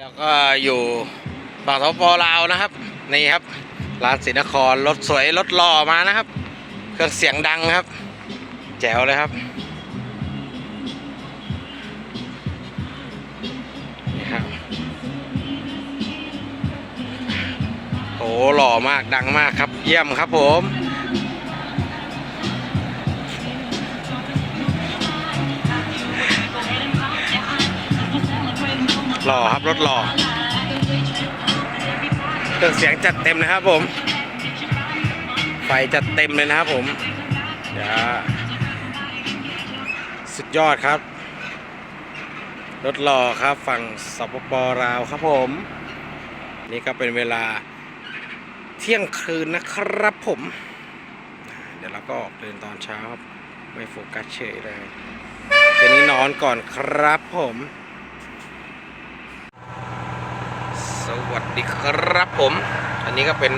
แล้วก็อยู่ฝั่งสปปลาวนะครับ นี่ครับ ร้านศรีนครรถสวยรถหล่อมานะครับ เครื่องเสียงดังครับ แจ๋วเลยครับนี่ครับโอ้หล่อมากดังมากครับ เยี่ยมครับผม หล่อครับรถหล่อเครื่องเสียงจัดเต็มนะครับผม ไฟจัดเต็มเลยนะครับผมเดี๋ยวสุดยอดครับ รถหล่อครับฝั่งสปปลาวครับผม นี่ก็เป็นเวลาเที่ยงคืนนะครับผม เดี๋ยวเราก็ออกเดินตอนเช้าครับไม่โฟกัสเฉยเลยคืนนี้นอนก่อนครับผม สวัสดีครับผม อันนี้ก็เป็น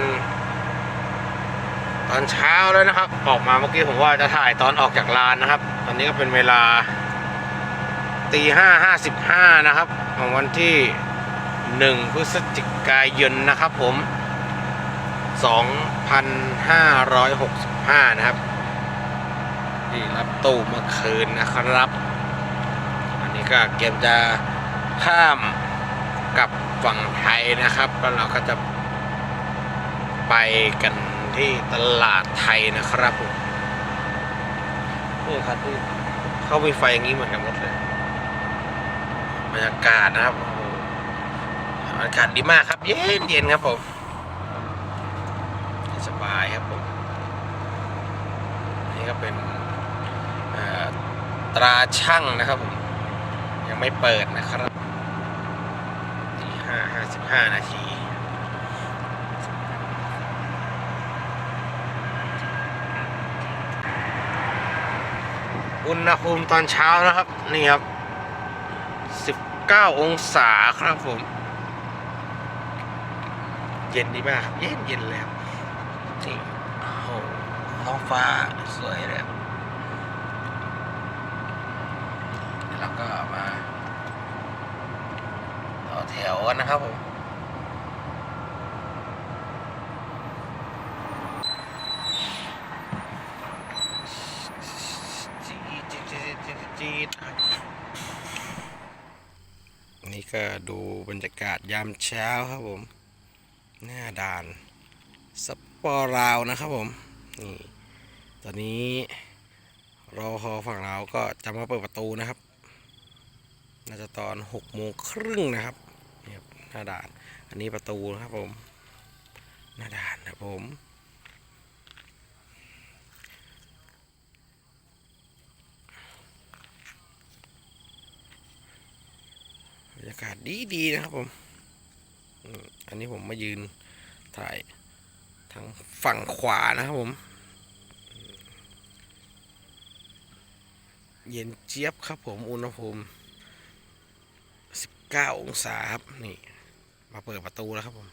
ตอนเช้าแล้วนะครับ ออกมาเมื่อกี้ผมว่าจะถ่ายตอนออกจากลานนะครับ ตอนนี้ก็เป็นเวลาตีห้าห้าสิบห้านะครับ ของวันที่หนึ่งพฤศจิกายนนะครับผมสองพันห้าร้อยหกสิบห้านะครับที่รับตู้เมื่อคืนนะครับ อันนี้ก็เกมจะข้ามกับ ฝั่งไทยนะครับ แล้วเราก็จะไปกันที่ตลาดไทยนะครับผมนี่ครับที่เขามีไฟอย่างนี้เหมือนกันหมดเลยบรรยากาศนะครับอากาศดีมากครับ เย็นเย็นครับผมสบายครับผม นี่ก็เป็นตราช่างนะครับผม ยังไม่เปิดนะครับ 15 นาทีอุณหภูมิตอนเช้านะครับ นี่ครับ 19 องศาครับผม เย็นดีมากเย็นเย็นแล้วนี่โอ้ท้องฟ้าสวยแล้วแล้วก็มาต่อแถวกันนะครับผม จีดจีดนี่ก็ดูบรรยากาศยามเช้าครับผม หน้าด่านสปอราวนะครับผมนี่ตอนนี้รอฮอฝั่งเราก็จะมาเปิดประตูนะครับ น่าจะตอนหกโมงครึ่งนะครับนี่ครับหน้าด่าน อันนี้ประตูนะครับผม หน้าด่านนะครับผม บ รรยากาศดีดีๆนะครับผมอืมอันนี้ผมมายืนถ่ายทางฝั่งขวานะครับผม เย็นเจี๊ยบครับผมอุณหภูมิ 19 องศาครับ นี่ มาเปิดประตูแล้วครับผม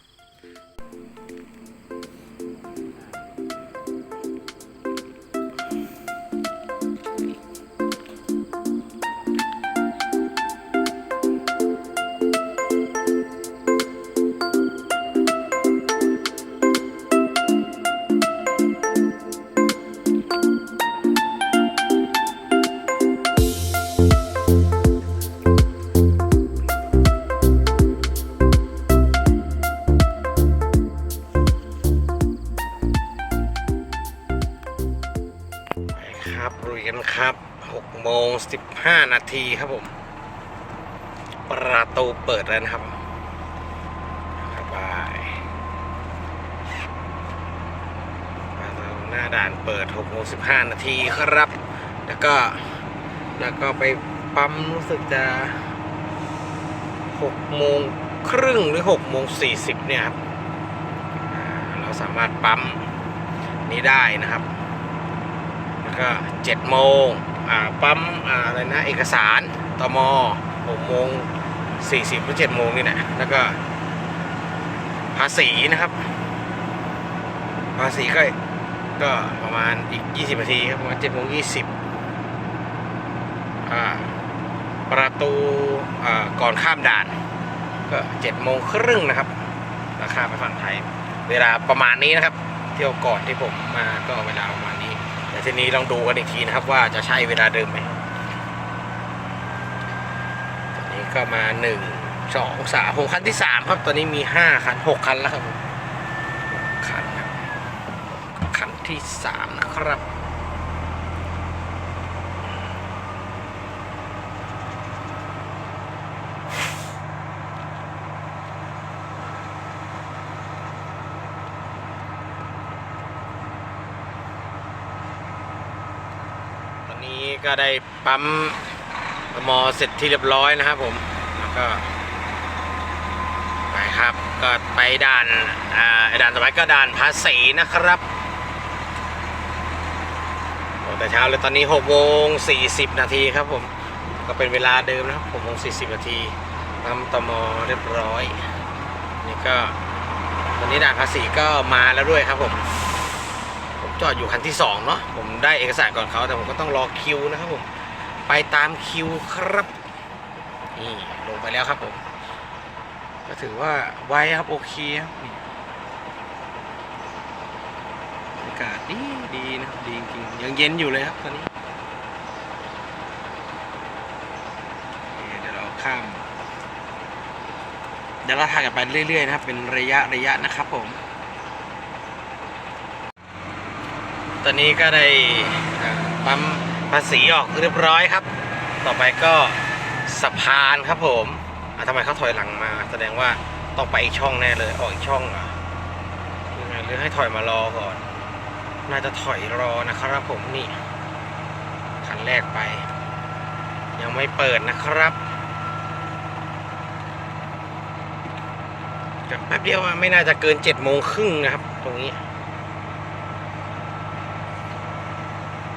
15 นาทีครับผม ประตูเปิดแล้วนะครับบายประตูหน้าด่านเปิด6โมง15 นาทีครับ แล้วก็แล้วก็ไปปั๊มรู้สึกจะ6โมงครึ่งหรือ6โมง40 เนี่ยครับ เราสามารถปั๊มนี้ได้นะครับ แล้วก็เจ็ดโมง ปั๊มอะไรนะเอกสารตมหกโมงสี่สิบหรือเจ็ดโมงนี่แหละแล้วก็ภาษีนะครับ ภาษีก็ก็ประมาณอีกยี่สิบนาทีครับประมาณเจ็ดโมงยี่สิบอ่าประตูก่อนข้ามด่าน ก็เจ็ดโมงครึ่งนะครับราคาไปฝั่งไทย เวลาประมาณนี้นะครับ เที่ยวก่อนที่ผมมาก็เวลาประมาณนี้ ทีนี้ลองดูกันอีกทีนะครับ ว่าจะใช่เวลาเดิมไหมตอนนี้ก็มาหนึ่งสองสามหกคันที่สามครับ ตอนนี้มีห้าคันหกคันแล้วครับคันครับคันที่สามนะครับ ตอนนี้ ก็ได้ปั๊มมอเสร็จที่เรียบร้อยนะครับผมแล้วก็ไปครับก็ไปด่านอ่าด่านต่อไปก็ด่านภาษีนะครับโอ้แต่เช้าเลยตอนนี้6โมง40 นาทีครับผม ก็เป็นเวลาเดิมนะครับ6โมง40 นาทีปั๊มตมเรียบร้อย นี่ก็ตอนนี้ด่านภาษีก็มาแล้วด้วยครับผม จอดอยู่คันที่สองเนาะผมได้เอกสารก่อนเขาแต่ผมก็ต้องรอคิวนะครับผมไปตามคิวครับนี่ลงไปแล้วครับผมก็ถือว่าไวครับโอเคครับนี่บรรยากาศดีดีนะครับดีจริงยังเย็นอยู่เลยครับตอนนี้เดี๋ยวเราข้ามเดี๋ยวเราถายกันไปเรื่อยๆนะครับ เป็นระยะระยะนะครับผม ตอนนี้ก็ได้ปั๊มภาษีออกเรียบร้อยครับ ต่อไปก็สะพานครับผมทำไมเขาถอยหลังมา แสดงว่าต้องไปอีกช่องแน่เลยออกอีกช่องหรอะหรือให้ถอยมารอก่อน น่าจะถอยรอนะครับผมนี่คันแรกไป ยังไม่เปิดนะครับแป๊บเดียวไม่น่าจะเกินเจ็ดโมงครึ่งนะครับ ตรงนี้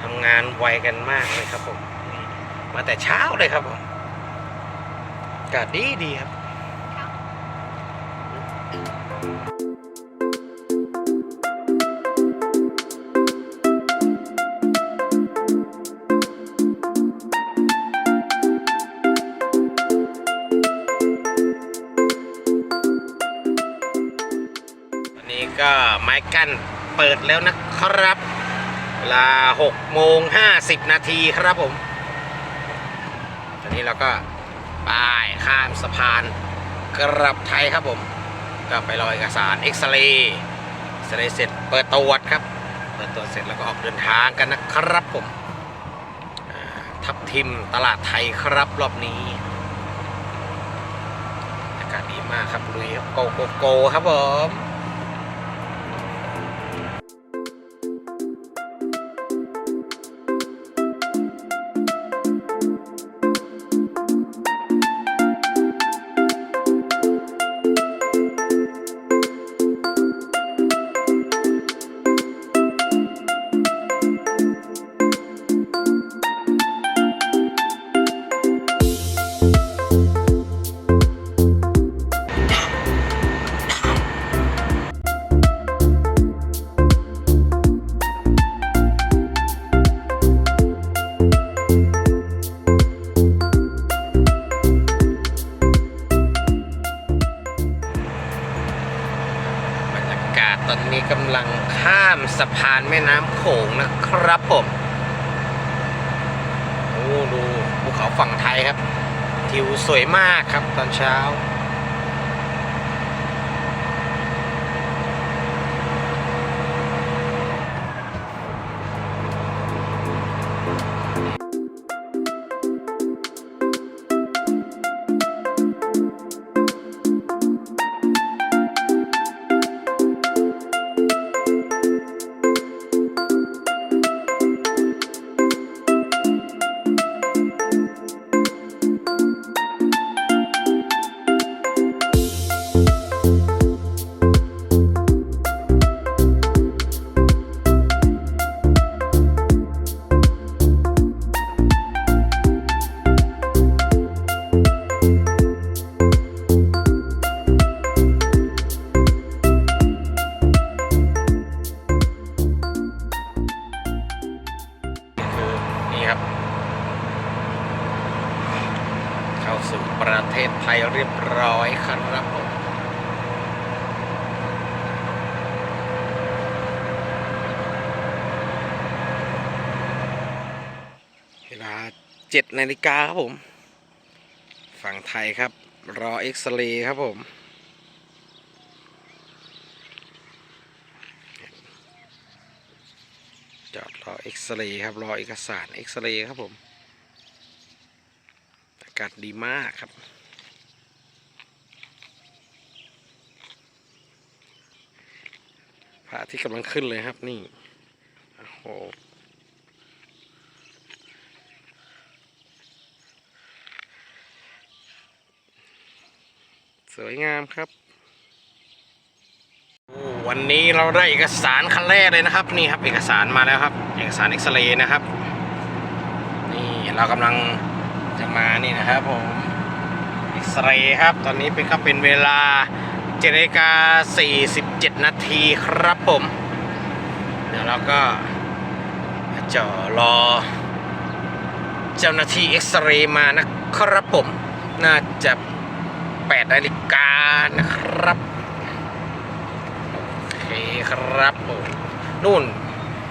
ทำงานไวกันมากเลยครับผม มาแต่เช้าเลยครับผมอากาศดีดีครับวันนี้ก็ไม้กั้นเปิดแล้วนะครับ เวลา6โมง50 นาทีครับผม ตอนนี้เราก็ป้ายข้ามสะพานกลับไทยครับผม ก็ไปรอเอกสารเอ็กซเรย์เอ็กซเรย์เสร็จเปิดตรวจครับ เปิดตรวจเสร็จแล้วก็ออกเดินทางกันนะครับผม ทับทิมตลาดไทยครับรอบนี้ อากาศดีมากครับลุยโกโกโกครับผม นะครับผมโอ้ดูภูเขาฝั่งไทยครับทิวสวยมากครับตอนเช้า 17นาฬิกาครับผม ฝั่งไทยครับ รอเอ็กซเรย์ครับผมจอดรอเอ็กซเรย์ครับ รอเอกสารเอ็กซเรย์ครับผม อากาศดีมากครับพระที่กำลังขึ้นเลยครับนี่ โอ้โห สวยงามครับ วันนี้เราได้เอกสารคันแรกเลยนะครับ นี่ครับเอกสารมาแล้วครับ เอกสารเอ็กซเรย์นะครับ นี่เรากำลังจะมานี่นะครับผมเอ็กซเรย์ครับ ตอนนี้เป็นก็เป็นเวลา7นาฬิกา47 นาทีครับผม เดี๋ยวเราก็จะรอเจ้าหน้าที่เอ็กซเรย์มานะครับผม น่าจะ 8นาฬิกานะครับโอเคครับผมนู่น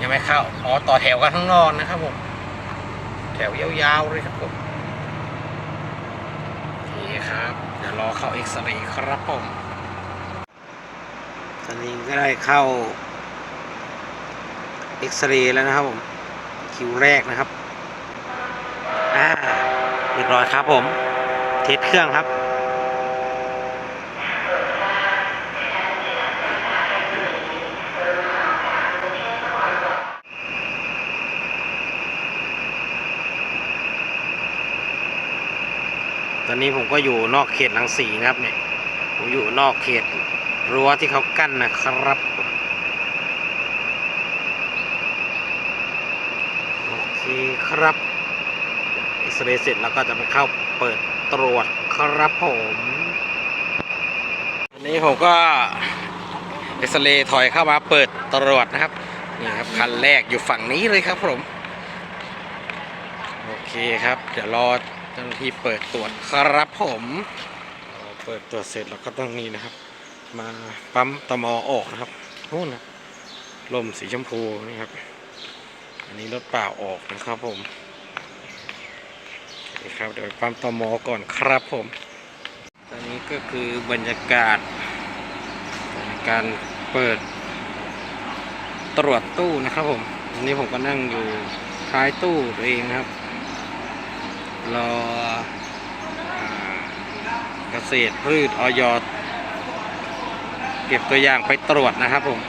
ยังไม่เข้าอ๋อต่อแถวกันข้างนอกนะครับผมแถวยาวๆเลยครับผมโอเคครับ เดี๋ยวรอเข้าเอ็กซเรย์ครับผมตอนนี้ก็ได้เข้าเอ็กซเรย์แล้วนะครับผมคิวแรกนะครับอ่าเรียบร้อยครับผม เทสเครื่องครับ อนนี้ผมก็อยู่นอกเขตลังสีนะครับเนี่ยผมอยู่นอกเขตรั้วที่เขากั้นนะครับโอเคครับเอ็กซเรย์เสร็จแล้วก็จะไปเข้าเปิดตรวจครับผมอันนี้ผมก็เอ็กซเรย์ถอยเข้ามาเปิดตรวจนะครับนี่ครับคันแรกอยู่ฝั่งนี้เลยครับผม โอเคครับ เดี๋ยวรอ เจ้าหน้าที่เปิดตรวจครับผมพอเปิดตรวจเสร็จแล้วก็ต้องนี่นะครับ มาปั๊มตมออกนะครับนู่นนะลมสีชมพูนี่ครับ อันนี้รถเปล่าออกนะครับผมโอเคครับเดี๋ยวไปปั๊มตมอก่อนครับผม ตอนนี้ก็คือบรรยากาศ การเปิดตรวจตู้นะครับผม อันนี้ผมก็นั่งอยู่ท้ายตู้ตัวเองนะครับ รอเกษตรพืชออยเก็บตัวอย่างไปตรวจนะครับผม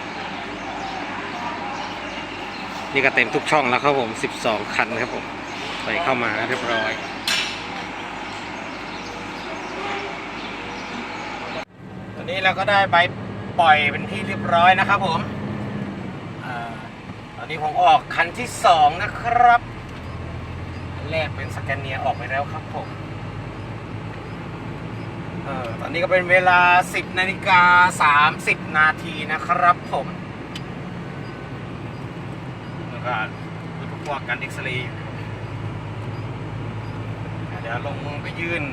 นี่ก็เต็มทุกช่องแล้วครับผม 12 คันครับผมใส่เข้ามาเรียบร้อย ตอนนี้เราก็ได้ใบปล่อยเป็นที่เรียบร้อยนะครับผมอตอนนี้ผมออกคันที่สองนะครับ แรกเป็นสแกนเนียออกไปแล้วครับผมเออตอนนี้ก็เป็นเวลา 10นาฬิกา30 นาทีนะครับผมแล้วก็ดูพวกการเอ็กซเรย์อยู่เดี๋ยวลงไปยื่น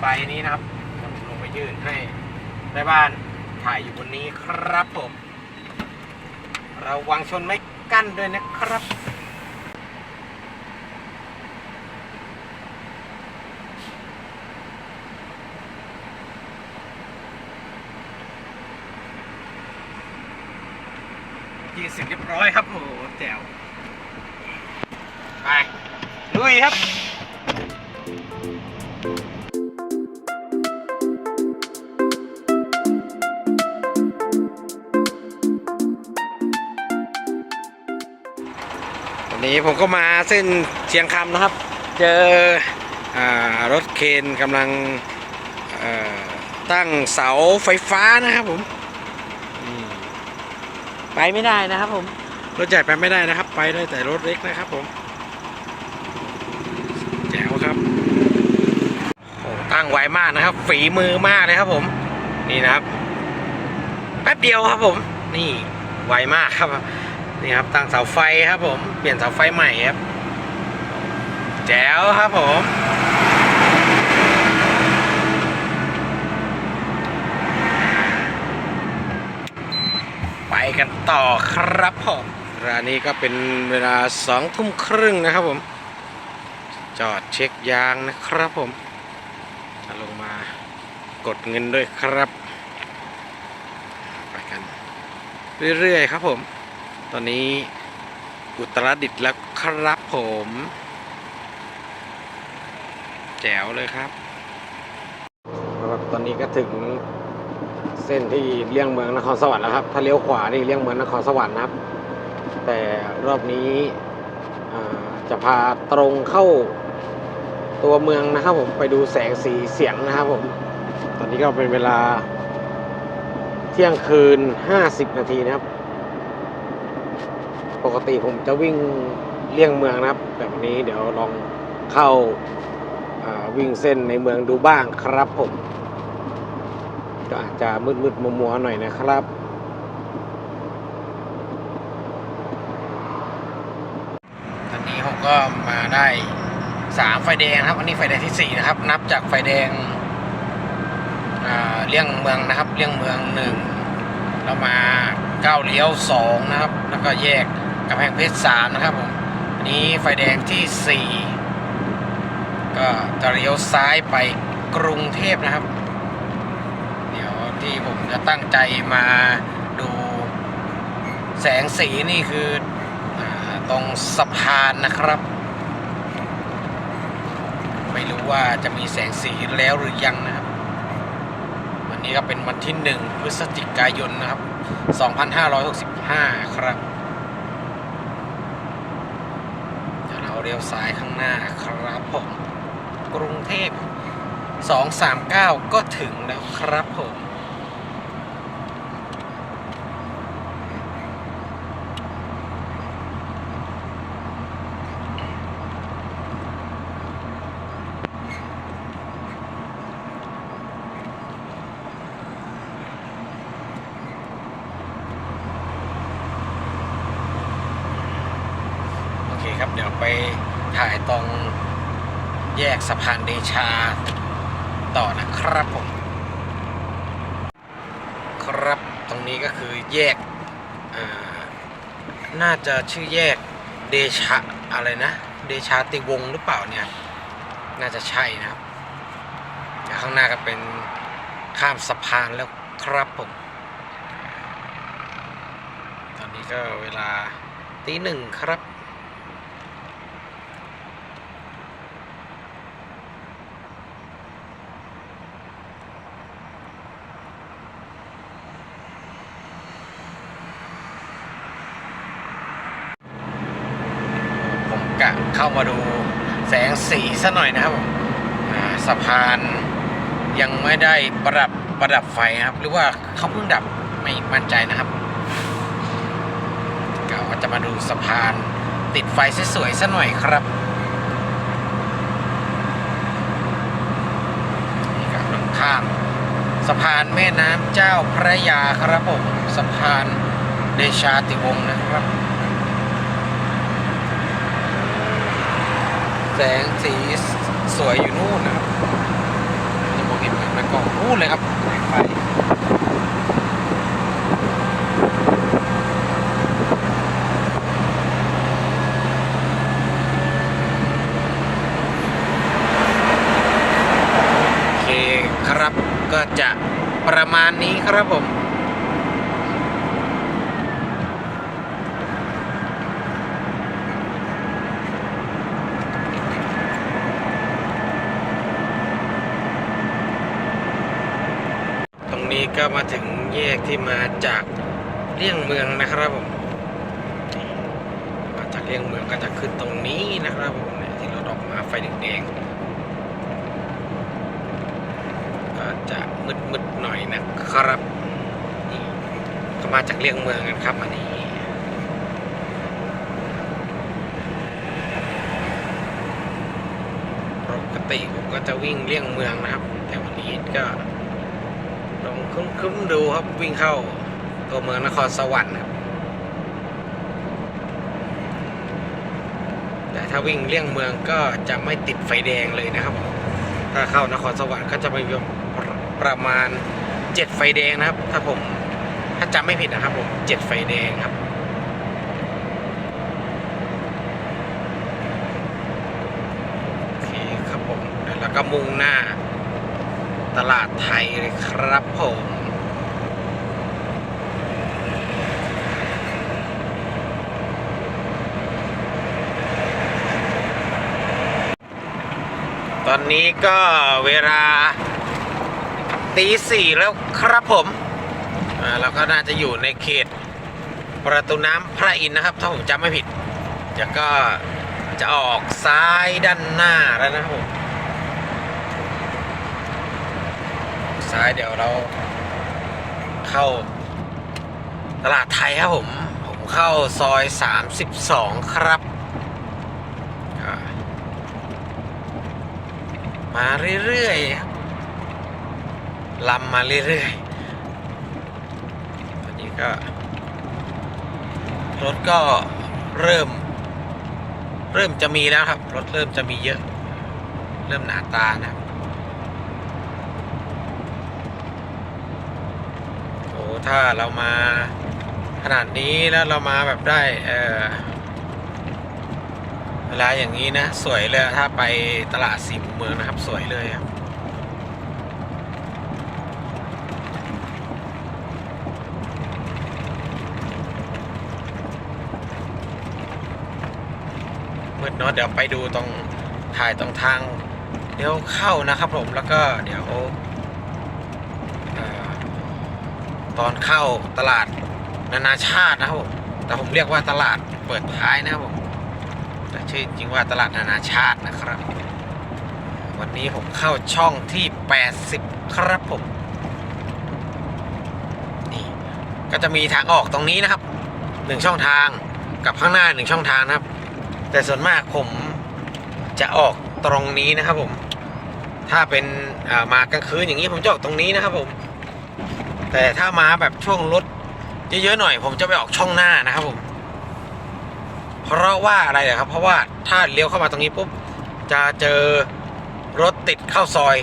ใบนี้นะครับ ลงไปยื่นให้แม่บ้านถ่ายอยู่บนนี้ครับผมเราวางชนไม่กั้นด้วยนะครับ ยี่สิบเรียบร้อยครับโอ้โหแจ๋วไปลุยครับวันนี้ผมก็มาเส้นเชียงคำนะครับ เจออารถเคนกำลังเอ่อตั้งเสาไฟฟ้านะครับผมอืม ไปไม่ได้นะครับผมรถใหญ่ไปไม่ได้นะครับ ไปได้แต่รถเล็กนะครับผมแจ๋วครับโอ้ตั้งไวมากนะครับ ฝีมือมากเลยครับผม นี่นะครับ แป๊บเดียวครับผม นี่ไวมากครับ นี่ครับตั้งเสาไฟครับผม เปลี่ยนเสาไฟใหม่ครับ แจ๋วครับผม โต่อครับผมร้านนี้ก็เป็นเวลาสองทุ่มครึ่งนะครับผม จอดเช็คยางนะครับผมจะลงมากดเงินด้วยครับ ไปกัน เรื่อยๆครับผม ตอนนี้อุตรดิตถ์แล้วครับผม แจ๋วเลยครับครับตอนนี้ก็ถึง เส้นที่เลี่ยงเมืองนครสวรรค์แล้วครับ ถ้าเลี้ยวขวานี่เลี่ยงเมืองนครสวรรค์นะครับ แต่รอบนี้จะพาตรงเข้าตัวเมืองนะครับผมไปดูแสงสีเสียงนะครับผม ตอนนี้ก็เป็นเวลาเที่ยงคืน 50 นาทีนะครับ ปกติผมจะวิ่งเลี่ยงเมืองนะครับแบบนี้เดี๋ยวลองเข้าาวิ่งเส้นในเมืองดูบ้างครับผม ก็อาจจะมืดๆมัวๆหน่อยนะครับ ตอนนี้ผมก็มาได้สามไฟแดงครับ อันนี้ไฟแดงที่สี่นะครับ นับจากไฟแดงเลี่ยงเมืองนะครับเลี่ยงเมืองหนึ่งแล้วมาก้าวเลี้ยวสองนะครับ แล้วก็แยกกำแพงเพชรสามนะครับผมอันนี้ไฟแดงที่สี่ก็จะเลี้ยวซ้ายไปกรุงเทพนะครับ ที่ผมจะตั้งใจมาดูแสงสีนี่คืออตรงสะพานนะครับ ไม่รู้ว่าจะมีแสงสีแล้วหรือยังนะครับ วันนี้ก็เป็นวันที่หนึ่งพฤศจิกายนนะครับ 2565 ครับเดี๋ยวเราเลี้ยวซ้ายข้างหน้าครับผมกรุงเทพ239 ก็ถึงแล้วครับผม โอเคครับ เดี๋ยวไปถ่ายตรงแยกสะพานเดชาต่อนะครับผม ครับตรงนี้ก็คือแยกอ่าน่าจะ ชื่อแยกเดชะอะไรนะ เดชาติวงหรือเปล่าเนี่ย น่าจะใช่นะครับข้างหน้าก็เป็นข้ามสะพานแล้วครับผม ตอนนี้ก็เวลาตีหนึ่งครับ ผมกะเข้ามาดูแสงสี ซะหน่อยนะครับผมสะพานยังไม่ได้ประดับประดับไฟครับ หรือว่าเขาเพิ่งดับไม่มั่นใจนะครับกะว่าจะมาดูสะพานติดไฟสวยๆซะหน่อยครับนี่ครับตรงข้ามสะพานแม่น้ำเจ้าพระยาครับผมสะพานเดชาติวงศ์นะครับ แสงสีสวยอยู่นู่นนะครับจะมองเห็นไหมในกล้องนู่นเลยครับไฟโอเคครับก็จะประมาณนี้ครับผม ก็มาถึงแยกที่มาจากเลี่ยงเมืองนะครับผมมาจากเลี่ยงเมืองก็จะขึ้นตรงนี้นะครับผมเนี่ยที่รถออกมาไฟแดงๆก็จะมืดๆหน่อยนะครับนี่ก็มาจากเลี่ยงเมืองกันครับอันนี้ปกติผมก็จะวิ่งเลี่ยงเมืองนะครับ แต่วันนี้ก็ ลองคุ้มๆดูครับวิ่งเข้าตัวเมืองนครสวรรค์ครับแต่ถ้าวิ่งเลี่ยงเมืองก็จะไม่ติดไฟแดงเลยนะครับ ถ้าเข้านครสวรรค์ก็จะมีประมาณเจ็ดไฟแดงนะครับ ถ้าผมถ้าจำไม่ผิดนะครับผมเจ็ดไฟแดงครับโอเคครับผมแล้วก็มุ่งหน้า ตลาดไทยเลยครับผมตอนนี้ก็เวลาตีสี่แล้วครับผมเราก็น่าจะอยู่ในเขตประตูน้ำพระอินทร์นะครับ ถ้าผมจำไม่ผิดเดี๋ยวก็จะออกซ้ายด้านหน้าแล้วนะครับผมออก ซ้ายเดี๋ยวเราเข้าตลาดไทยครับผม ผมเข้าซอย 32 ครับอ่ามาเรื่อยๆครับลำมาเรื่อยๆตอนนี้ก็ รถก็เริ่ม เริ่มจะมีแล้วครับ รถเริ่มจะมีเยอะ เริ่มหนาตานะครับโอ้ ถ้าเรามาขนาดนี้แล้วเรามาแบบได้เออเวลาอย่างนี้นะ สวยเลยถ้าไปตลาดสีมุมเมืองนะครับ สวยเลยครับมืดเนาะเดี๋ยวไปดูตรงถ่ายตรงทางเลี้ยวเข้านะครับผมแล้วก็เดี๋ยวเออ ตอนเข้าตลาดนานาชาตินะครับผมแต่ผมเรียกว่าตลาดเปิดท้ายนะครับผมแต่ชื่อจริงว่าตลาดนานาชาตินะครับ วันนี้ผมเข้าช่องที่ 80 ครับผมนี่ก็จะมีทางออกตรงนี้นะครับหนึ่งช่องทางกับข้างหน้าหนึ่งช่องทางนะครับ แต่ส่วนมากผมจะออกตรงนี้นะครับผม ถ้าเป็นมากลางคืนอย่างนี้ผมจะออกตรงนี้นะครับผม แต่ถ้ามาแบบช่วงรถเยอะๆหน่อย ผมจะไปออกช่องหน้านะครับผม เพราะว่าอะไรเหรอครับ เพราะว่าถ้าเลี้ยวเข้ามาตรงนี้ปุ๊บจะเจอรถติดเข้าซอย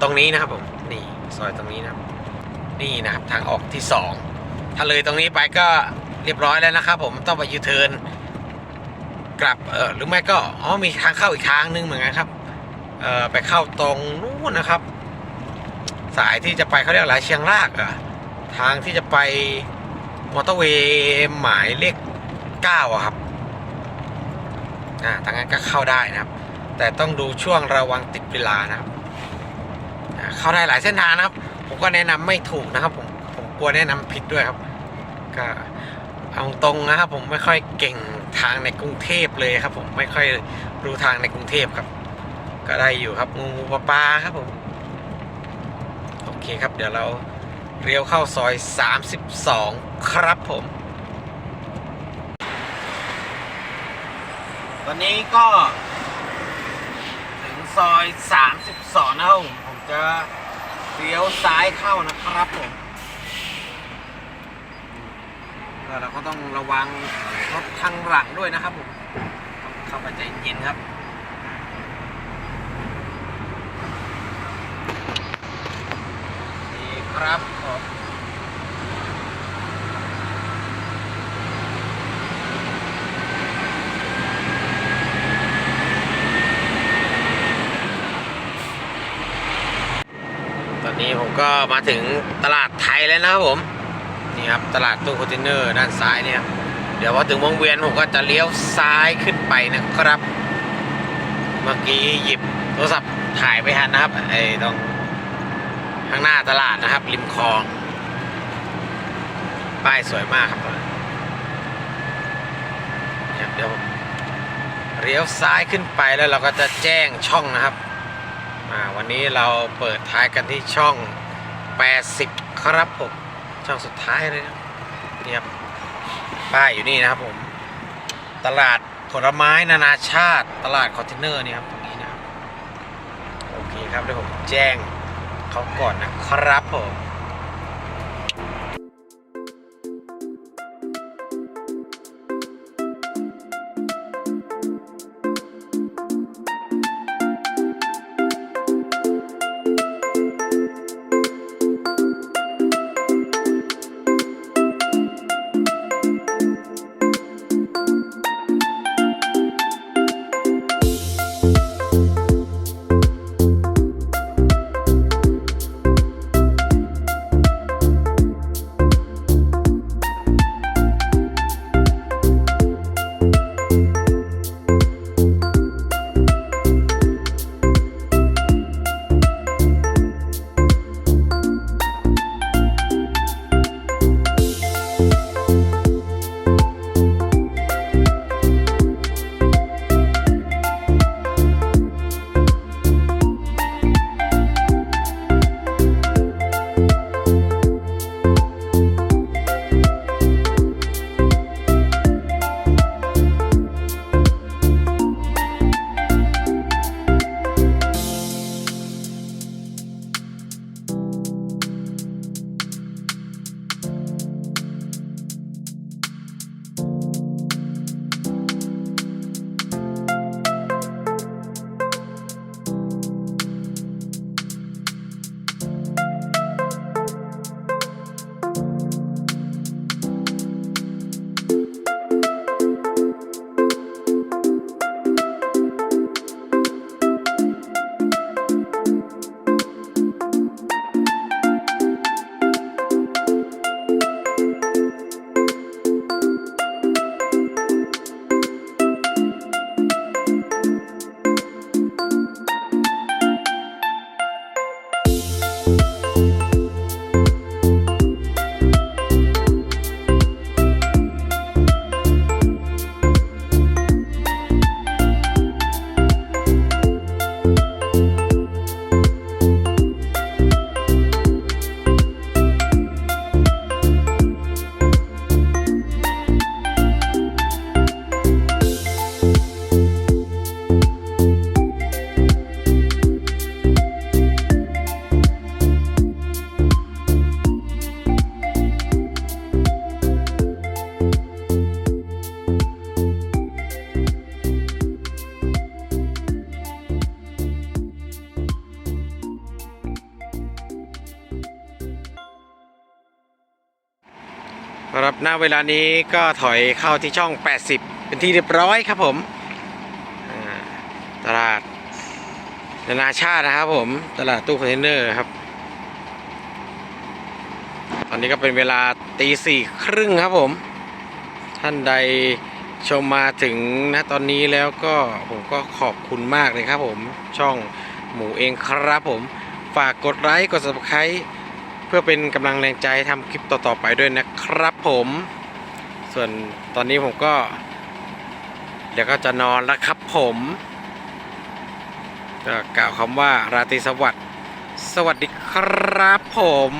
ตรงนี้นะครับผมนี่ซอยตรงนี้นะครับ นี่นะครับทางออกที่สองถ้าเลยตรงนี้ไปก็เรียบร้อยแล้วนะครับ ผมต้องไปยูเทิร์นกลับเออหรือไม่ก็อ๋อมีทางเข้าอีกทางนึงเหมือนกันครับเออไปเข้าตรงนู้นนะครับ สายที่จะไปเขาเรียกอะไรเชียงรากอะทางที่จะไปมอเตอร์เวย์หมายเลขเก้าอะครับอ่าทางนั้นก็เข้าได้นะครับ แต่ต้องดูช่วงระวังติดเวลานะครับเข้าได้หลายเส้นทางนะครับ ผมก็แนะนำไม่ถูกนะครับ ผมผมกลัวแนะนำผิดด้วยครับ ก็เอาตรงนะครับ ผมไม่ค่อยเก่งทางในกรุงเทพเลยครับ ผมไม่ค่อยรู้ทางในกรุงเทพครับ ก็ได้อยู่ครับงูปลาปลาครับผม คครับ เดี๋ยวเราเลี้ยวเข้าซอย 32 ครับผม ตอนนี้ก็ ถึงซอย 32 นะครับผม ผมจะเลี้ยวซ้ายเข้านะครับผมก็เราก็ต้องระวังรถทางหลังด้วยนะครับผม เข้าไปใจเย็นครับ นี่ ครับผมตอนนี้ผมก็มาถึงตลาดไทยแล้วนะครับผม นี่ครับ ตลาดตู้คอนเทนเนอร์ด้านซ้ายเนี่ย เดี๋ยวพอถึงวงเวียนผมก็จะเลี้ยวซ้ายขึ้นไปนะครับ เมื่อกี้หยิบโทรศัพท์ถ่ายไปทันนะครับไอ้ตรง ข้างหน้าตลาดนะครับ ริมคลอง ป้ายสวยมากครับเนี่ยเดี๋ยวผมเลี้ยวซ้ายขึ้นไปแล้วเราก็จะแจ้งช่องนะครับวันนี้เราเปิดท้ายกันที่ช่อง 80 ครับผมช่องสุดท้ายเลยนะนี่ครับป้ายอยู่นี่นะครับผม ตลาดผลไม้นานาชาติ ตลาดคอนเทนเนอร์นี่ครับตรงนี้นะครับ โอเคครับเดี๋ยวผมแจ้ง เขาก่อนนะครับผม ครับณเวลานี้ก็ถอยเข้าที่ช่อง 80 เป็นที่เรียบร้อยครับผมตลาดนานาชาตินะครับผมตลาดตู้คอนเทนเนอร์ครับ ตอนนี้ก็เป็นเวลาตีสี่ครึ่งครับผม ท่านใดชมมาถึงนะตอนนี้แล้วก็ผมก็ขอบคุณมากเลยครับผม ช่องหมูเองครับผม ฝากกดไลค์กด subscribe เพื่อเป็นกำลังแรงใจทำคลิปต่อๆไปด้วยนะครับผม ส่วนตอนนี้ผมก็ เดี๋ยวก็จะนอนแล้วครับผมก็กล่าวคำว่าราตรีสวัสดิ์สวัสดีครับผม